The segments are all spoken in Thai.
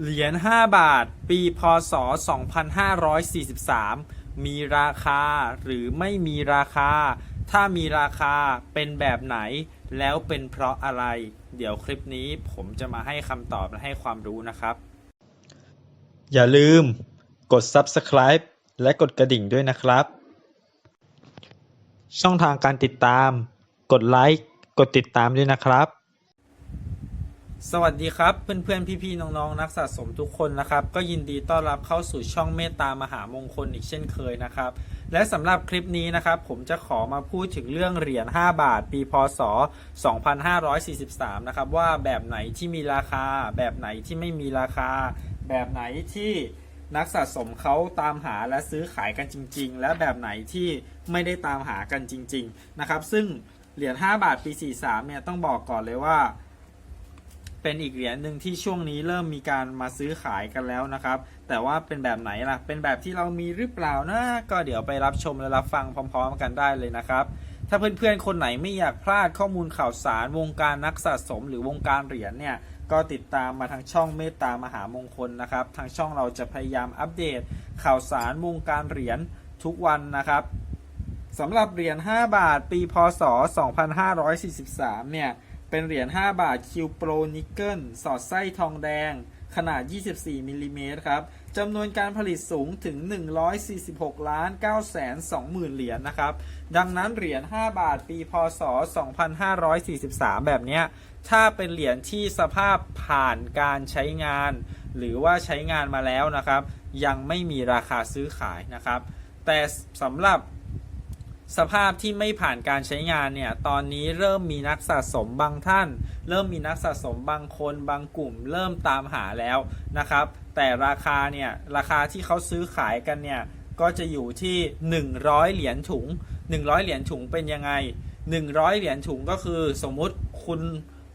เหรียญ 5 บาท ปี พศ 2543 มีราคาหรือไม่มีราคา ถ้ามีราคาเป็นแบบไหน แล้วเป็นเพราะอะไร เดี๋ยวคลิปนี้ผมจะมาให้คำตอบและให้ความรู้นะครับ อย่าลืมกด Subscribe และกดกระดิ่งด้วยนะครับ ช่องทางการติดตาม กดไลค์ กดติดตามด้วยนะครับ สวัสดีครับเพื่อนๆ พี่ๆ น้องๆ นักสะสมทุกคนนะครับ ก็ยินดีต้อนรับเข้าสู่ช่องเมตตามหามงคลอีกเช่นเคยนะครับ และสำหรับคลิปนี้นะครับ ผมจะขอมาพูดถึงเรื่องเหรียญ 5 บาท ปีพศ 2543 นะครับ ว่าแบบไหนที่มีราคา แบบไหนที่ไม่มีราคา แบบไหนที่นักสะสมเขาตามหาและซื้อขายกันจริง ๆ และแบบไหนที่ไม่ได้ตามหากันจริง ๆ นะครับ ซึ่งเหรียญ 5 บาทปี 43 เนี่ยต้องบอกก่อนเลยว่า เป็นอีกเหรียญหนึ่งที่ช่วงนี้เริ่มมีการมาซื้อขายกันแล้วนะครับ แต่ว่าเป็นแบบไหนล่ะ เป็นแบบที่เรามีหรือเปล่านะ ก็เดี๋ยวไปรับชมและรับฟังพร้อม ๆ กันได้เลยนะครับถ้าเพื่อนๆ คนไหนไม่อยากพลาดข้อมูลข่าวสารวงการนักสะสมหรือวงการเหรียญเนี่ย ก็ติดตามมาทางช่องเมตตามหามงคลนะครับ ทางช่องเราจะพยายามอัปเดตข่าวสารวงการเหรียญทุกวันนะครับสำหรับเหรียญ 5 บาท ปีพศ 2543 เนี่ย เป็นเหรียญ 5 บาทคิวโปรนิกเกิลสอดไส้ทองแดง ขนาด 24มิลลิเมตรครับจำนวนการผลิตสูงถึง 146 ล้าน 9 2 0 0 0เหรียญนะครับ ดังนั้นเหรียญ 5 บาทปีพศ 2543 แบบนี้ ถ้าเป็นเหรียญที่สภาพผ่านการใช้งาน หรือว่าใช้งานมาแล้วนะครับ ยังไม่มีราคาซื้อขายนะครับ แต่สำหรับ สภาพที่ไม่ผ่านการใช้งานเนี่ย ตอนนี้เริ่มมีนักสะสมบางท่าน เริ่มมีนักสะสมบางคนบางกลุ่ม เริ่มตามหาแล้วนะครับ แต่ราคาเนี่ย ราคาที่เขาซื้อขายกันเนี่ย ก็จะอยู่ที่ 100 เหรียญถุง 100 เหรียญถุงเป็นยังไง 100 เหรียญถุงก็คือสมมุติคุณ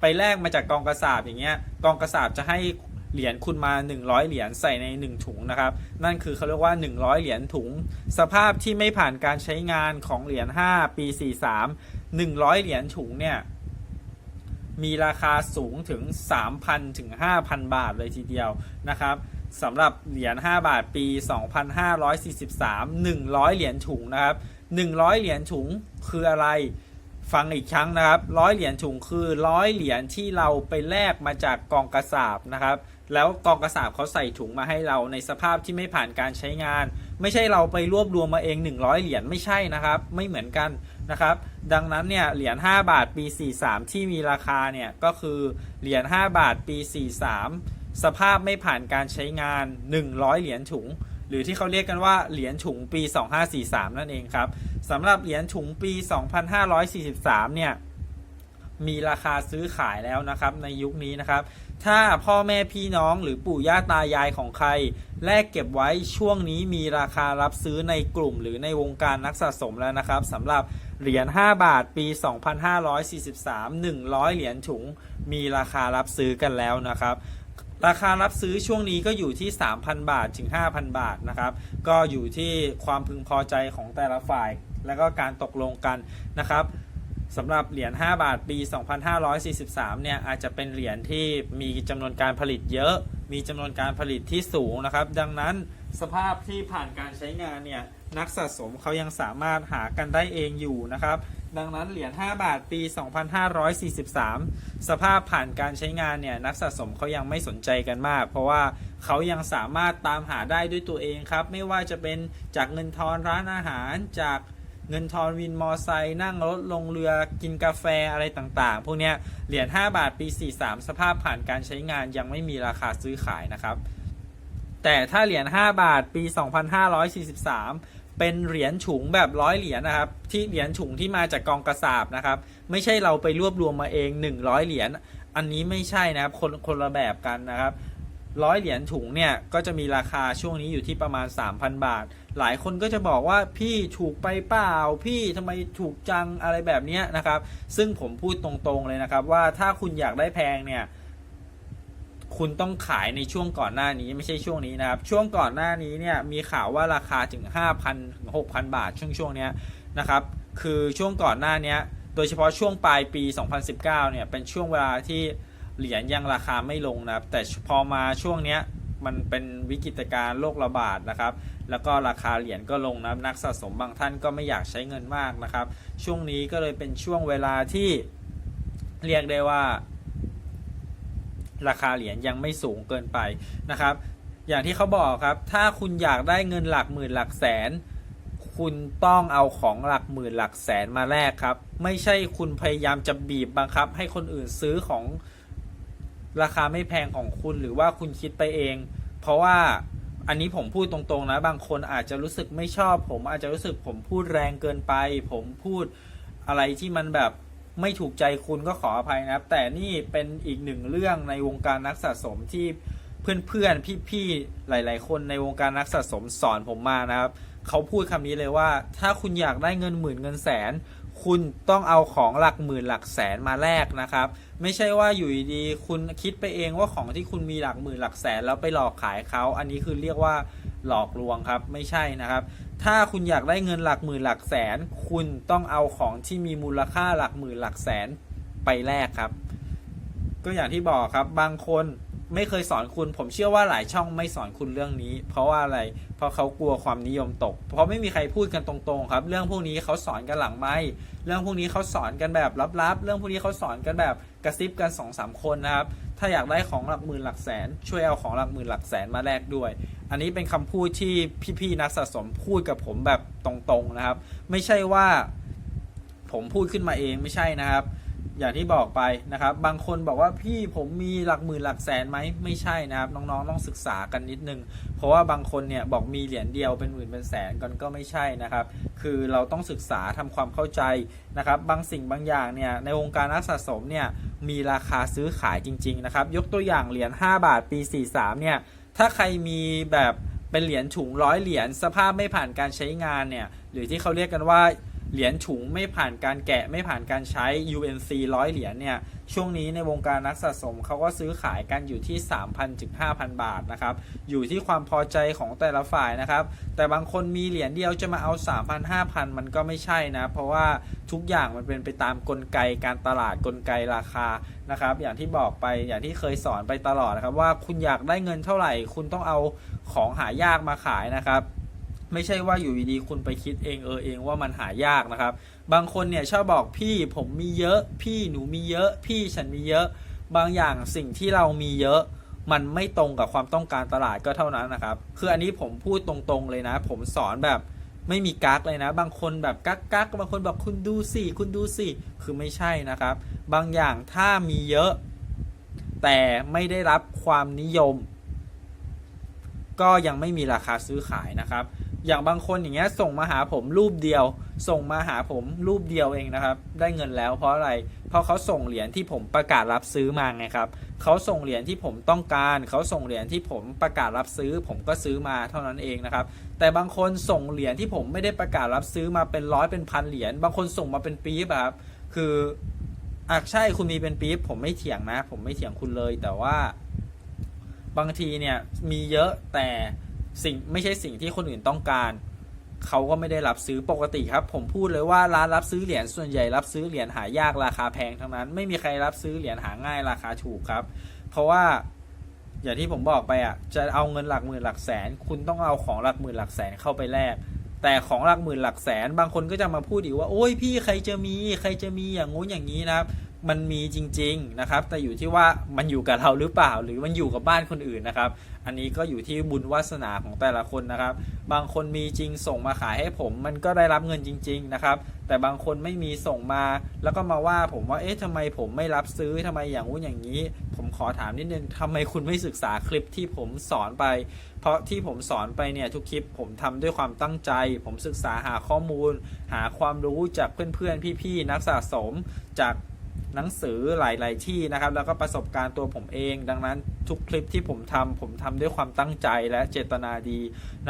ไปแลกมาจากกองกระสาบอย่างเงี้ย กองกระสาบจะให้ เหรียญคุณมา 100 เหรียญใส่ใน 1 ถุงนะครับ นั่นคือเขาเรียกว่า 100 เหรียญถุง สภาพที่ไม่ผ่านการใช้งานของเหรียญ5ปี 43 100 เหรียญถุงเนี่ยมีราคาสูงถึง 3,000 ถึง 5,000 บาทเลยทีเดียวนะครับสำหรับเหรียญ 5 บาทปี 2543 100 เหรียญถุงนะครับ 100 เหรียญถุงคืออะไร ฟังอีกครั้งนะครับร้อยเหรียญถุงคือร้อยเหรียญที่เราไปแลกมาจากกองกระสาบนะครับ แล้วกองกระสาบเขาใส่ถุงมาให้เราในสภาพที่ไม่ผ่านการใช้งาน ไม่ใช่เราไปรวบรวมมาเอง 100 เหรียญไม่ใช่นะครับ ไม่เหมือนกันนะครับ ดังนั้นเนี่ยเหรียญ5บาทปี 43 ที่มีราคาเนี่ยก็คือเหรียญ5บาทปี 43 สภาพไม่ผ่านการใช้งาน 100 เหรียญถุง หรือที่เขาเรียกกันว่าเหรียญถุงปี 2543 นั่นเองครับสำหรับเหรียญถุงปี 2543 เนี่ยมีราคาซื้อขายแล้วนะครับในยุคนี้นะครับ ถ้าพ่อแม่พี่น้องหรือปู่ย่าตายายของใคร แลกเก็บไว้ช่วงนี้มีราคารับซื้อในกลุ่มหรือในวงการนักสะสมแล้วนะครับสำหรับเหรียญ 5 บาทปี 2543 100 เหรียญถุง มีราคารับซื้อกันแล้วนะครับ ราคารับซื้อช่วงนี้ก็อยู่ที่ 3,000 บาทถึง 5,000 บาทนะครับ ก็อยู่ที่ความพึงพอใจของแต่ละฝ่าย แล้วก็การตกลงกันนะครับ สำหรับเหรียญ 5 บาทปี 2543 เนี่ยอาจจะเป็นเหรียญที่มีจำนวนการผลิตเยอะ มีจำนวนการผลิตที่สูงนะครับ ดังนั้นสภาพที่ผ่านการใช้งานเนี่ยนักสะสมเขายังสามารถหากันได้เองอยู่นะครับ ดังนั้นเหรียญ 5 บาทปี 2543 สภาพผ่านการใช้งานเนี่ยนักสะสมเขายังไม่สนใจกันมาก เพราะว่าเขายังสามารถตามหาได้ด้วยตัวเองครับ ไม่ว่าจะเป็นจากเงินทอนร้านอาหารจาก เงินทอนวินมอไซค์นั่งรถลงเรือกินกาแฟอะไรต่างๆ พวกเนี้ยเหรียญ5บาทปี 43 สภาพผ่านการใช้งานยังไม่มีราคาซื้อขายนะครับ แต่ถ้าเหรียญ5บาทปี 2543 เป็นเหรียญถุงแบบร้อยเหรียญนะครับ ที่เหรียญถุงที่มาจากกองกระสาบนะครับ ไม่ใช่เราไปรวบรวมมาเอง 100 เหรียญอันนี้ไม่ใช่นะครับคนคนละแบบกันนะครับ ร้อยเหรียญถุงเนี่ยก็จะมีราคาช่วงนี้อยู่ที่ประมาณ 3,000 บาท หลายคนก็จะบอกว่าพี่ถูกไปเปล่า พี่ทำไมถูกจังอะไรแบบนี้นะครับ ซึ่งผมพูดตรงๆเลยนะครับ ว่าถ้าคุณอยากได้แพงเนี่ยคุณต้องขายในช่วงก่อนหน้านี้ไม่ใช่ช่วงนี้นะครับ ช่วงก่อนหน้านี้เนี่ยมีข่าวว่าราคาถึง 5,000ถึง6,000 บาทช่วงช่วงเนี้ยนะครับ คือช่วงก่อนหน้านี้โดยเฉพาะช่วงปลายปี 2019เนี่ยเป็นช่วงเวลาที่ เหรียญยังราคาไม่ลงนะครับ แต่พอมาช่วงเนี้ยมันเป็นวิกฤตการณ์โรคระบาดนะครับ แล้วก็ราคาเหรียญก็ลงนะนักสะสมบางท่านก็ไม่อยากใช้เงินมากนะครับ ช่วงนี้ก็เลยเป็นช่วงเวลาที่เรียกได้ว่า ราคาเหรียญยังไม่สูงเกินไปนะครับ อย่างที่เขาบอกครับ ถ้าคุณอยากได้เงินหลักหมื่นหลักแสน คุณต้องเอาของหลักหมื่นหลักแสนมาแลกครับ ไม่ใช่คุณพยายามจะบีบบังคับ ให้คนอื่นซื้อของ ราคาไม่แพงของคุณหรือว่าคุณคิดไปเอง เพราะว่าอันนี้ผมพูดตรงๆนะ บางคนอาจจะรู้สึกไม่ชอบ ผมอาจจะรู้สึกผมพูดแรงเกินไป ผมพูดอะไรที่มันแบบไม่ถูกใจคุณก็ขออภัยนะครับ แต่นี่เป็นอีกหนึ่งเรื่องในวงการนักสะสมที่เพื่อนๆพี่ๆหลาย ๆ คนในวงการนักสะสมสอนผมมานะครับเขาพูดคำนี้เลยว่า ถ้าคุณอยากได้เงินหมื่นเงินแสน คุณต้องเอาของหลักหมื่นหลักแสนมาแลกนะครับ ไม่ใช่ว่าอยู่ดีๆคุณคิดไปเองว่าของที่คุณมีหลักหมื่นหลักแสนแล้วไปหลอกขายเขาอันนี้คือเรียกว่าหลอกลวงครับไม่ใช่นะครับ ถ้าคุณอยากได้เงินหลักหมื่นหลักแสน คุณต้องเอาของที่มีมูลค่าหลักหมื่นหลักแสนไปแลกครับ ก็อย่างที่บอกครับบางคน ไม่เคยสอนคุณ ผมเชื่อว่าหลายช่องไม่สอนคุณเรื่องนี้ เพราะว่าอะไร เพราะเขากลัวความนิยมตก เพราะไม่มีใครพูดกันตรงๆ ครับ เรื่องพวกนี้เขาสอนกันหลังไม่เรื่องพวกนี้เขาสอนกันแบบลับๆ เรื่องพวกนี้เขาสอนกันแบบกระซิบกันสองสามคนนะครับ ถ้าอยากได้ของหลักหมื่นหลักแสน ช่วยเอาของหลักหมื่นหลักแสนมาแลกด้วย อันนี้เป็นคำพูดที่พี่ๆนักสะสมพูดกับผมแบบตรงๆนะครับ ไม่ใช่ว่าผมพูดขึ้นมาเองไม่ใช่นะครับ อย่างที่บอกไปนะครับ บางคนบอกว่าพี่ผมมีหลักหมื่นหลักแสนไหมไม่ใช่นะครับ น้องๆต้องศึกษากันนิดนึง เพราะว่าบางคนเนี่ยบอกมีเหรียญเดียวเป็นหมื่นเป็นแสนกันก็ไม่ใช่นะครับ คือเราต้องศึกษาทำความเข้าใจนะครับ บางสิ่งบางอย่างเนี่ยในวงการนักสะสมเนี่ยมีราคาซื้อขายจริง ๆ นะครับ ยกตัวอย่างเหรียญ5 บาทปี 43 เนี่ยถ้าใครมีแบบเป็นเหรียญถุงร้อยเหรียญสภาพไม่ผ่านการใช้งานเนี่ยหรือที่เขาเรียกกันว่า เหรียญถุงไม่ผ่านการแกะไม่ผ่านการใช้ UNC ร้อยเหรียญเนี่ย ช่วงนี้ในวงการนักสะสมเขาก็ซื้อขายกันอยู่ที่ 3,000ถึง5,000 บาทนะครับ อยู่ที่ความพอใจของแต่ละฝ่ายนะครับ แต่บางคนมีเหรียญเดียวจะมาเอา 3,000 5,000 มันก็ไม่ใช่นะ เพราะว่าทุกอย่างมันเป็นไปตามกลไกการตลาดกลไกราคานะครับ อย่างที่บอกไปอย่างที่เคยสอนไปตลอดนะครับ ว่าคุณอยากได้เงินเท่าไหร่ คุณต้องเอาของหายากมาขายนะครับ ไม่ใช่ว่าอยู่ดีๆคุณไปคิดเองเออเองว่ามันหายากนะครับ บางคนเนี่ยชอบบอกพี่ผมมีเยอะ พี่หนูมีเยอะ พี่ฉันมีเยอะ บางอย่างสิ่งที่เรามีเยอะ มันไม่ตรงกับความต้องการตลาดก็เท่านั้นนะครับ คืออันนี้ผมพูดตรงๆเลยนะ ผมสอนแบบไม่มีกักเลยนะ บางคนแบบกักกักบางคนบอกคุณดูสิคุณดูสิคือไม่ใช่นะครับ บางอย่างถ้ามีเยอะ แต่ไม่ได้รับความนิยม ก็ยังไม่มีราคาซื้อขายนะครับ อย่างบางคนอย่างเงี้ยส่งมาหาผมรูปเดียว ส่งมาหาผมรูปเดียวเองนะครับ ได้เงินแล้วเพราะอะไร เพราะเขาส่งเหรียญที่ผมประกาศรับซื้อมาไงครับเขาส่งเหรียญที่ผมต้องการ เขาส่งเหรียญที่ผมประกาศรับซื้อ ผมก็ซื้อมาเท่านั้นเองนะครับ แต่บางคนส่งเหรียญที่ผมไม่ได้ประกาศรับซื้อมาเป็นร้อยเป็นพันเหรียญบางคนส่งมาเป็นปี๊บครับคืออะใช่คุณมีเป็นปี๊บผมไม่เถียงนะ ผมไม่เถียงคุณเลย แต่ว่า บางทีเนี่ยมีเยอะแต่ สิ่งไม่ใช่สิ่งที่คนอื่นต้องการเขาก็ไม่ได้รับซื้อปกติครับ ผมพูดเลยว่าร้านรับซื้อเหรียญส่วนใหญ่รับซื้อเหรียญหายากราคาแพงทั้งนั้น ไม่มีใครรับซื้อเหรียญหาง่ายราคาถูกครับ เพราะว่าอย่างที่ผมบอกไปอะจะเอาเงินหลักหมื่นหลักแสน คุณต้องเอาของหลักหมื่นหลักแสนเข้าไปแลกแต่ของหลักหมื่นหลักแสน บางคนก็จะมาพูดอีกว่าโอ้ยพี่ใครจะมีใครจะมีอย่างงู้นอย่างนี้นะครับ มันมีจริง ๆนะครับ แต่อยู่ที่ว่ามันอยู่กับเราหรือเปล่า หรือมันอยู่กับบ้านคนอื่นนะครับ อันนี้ก็อยู่ที่บุญวาสนาของแต่ละคนนะครับ บางคนมีจริงส่งมาขายให้ผม มันก็ได้รับเงินจริง ๆนะครับ แต่บางคนไม่มีส่งมา แล้วก็มาว่าผมว่าเอ๊ะทำไมผมไม่รับซื้อทำไมอย่างงู้นอย่างนี้ ผมขอถามนิดนึงทำไมคุณไม่ศึกษาคลิปที่ผมสอนไป เพราะที่ผมสอนไปเนี่ยทุกคลิปผมทำด้วยความตั้งใจ ผมศึกษาหาข้อมูล หาความรู้จากเพื่อนๆพี่ๆนักสะสมจาก หนังสือหลาย ๆ ที่นะครับ แล้วก็ประสบการณ์ตัวผมเอง ดังนั้นทุกคลิปที่ผมทำผมทำด้วยความตั้งใจและเจตนาดี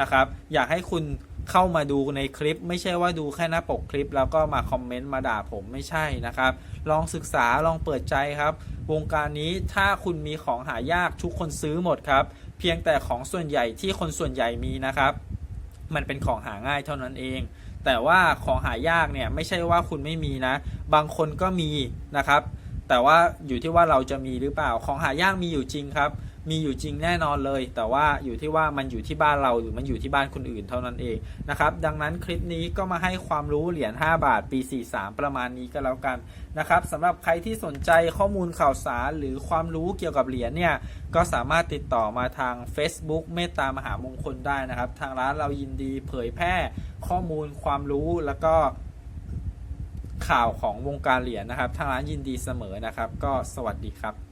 นะครับ อยากให้คุณเข้ามาดูในคลิป ไม่ใช่ว่าดูแค่หน้าปกคลิป แล้วก็มาคอมเมนต์มาด่าผมไม่ใช่นะครับ ลองศึกษาลองเปิดใจครับ วงการนี้ถ้าคุณมีของหายากทุกคนซื้อหมดครับ เพียงแต่ของส่วนใหญ่ที่คนส่วนใหญ่มีนะครับ มันเป็นของหาง่ายเท่านั้นเอง แต่ว่าของหายากเนี่ยไม่ใช่ว่าคุณไม่มีนะ บางคนก็มีนะครับ แต่ว่าอยู่ที่ว่าเราจะมีหรือเปล่าของหายากมีอยู่จริงครับ มีอยู่จริงแน่นอนเลย แต่ว่าอยู่ที่ว่ามันอยู่ที่บ้านเราหรือมันอยู่ที่บ้านคนอื่นเท่านั้นเองนะครับดังนั้นคลิปนี้ก็มาให้ความรู้เหรียญ5บาทปี 43 ประมาณนี้ก็แล้วกันนะครับสำหรับใครที่สนใจข้อมูลข่าวสารหรือความรู้เกี่ยวกับเหรียญเนี่ยก็สามารถติดต่อมาทาง Facebook เมตตามหามงคลได้นะครับ ทางร้านเรายินดีเผยแพร่ข้อมูลความรู้แล้วก็ข่าวของวงการเหรียญนะครับ ทางร้านยินดีเสมอนะครับ ก็สวัสดีครับ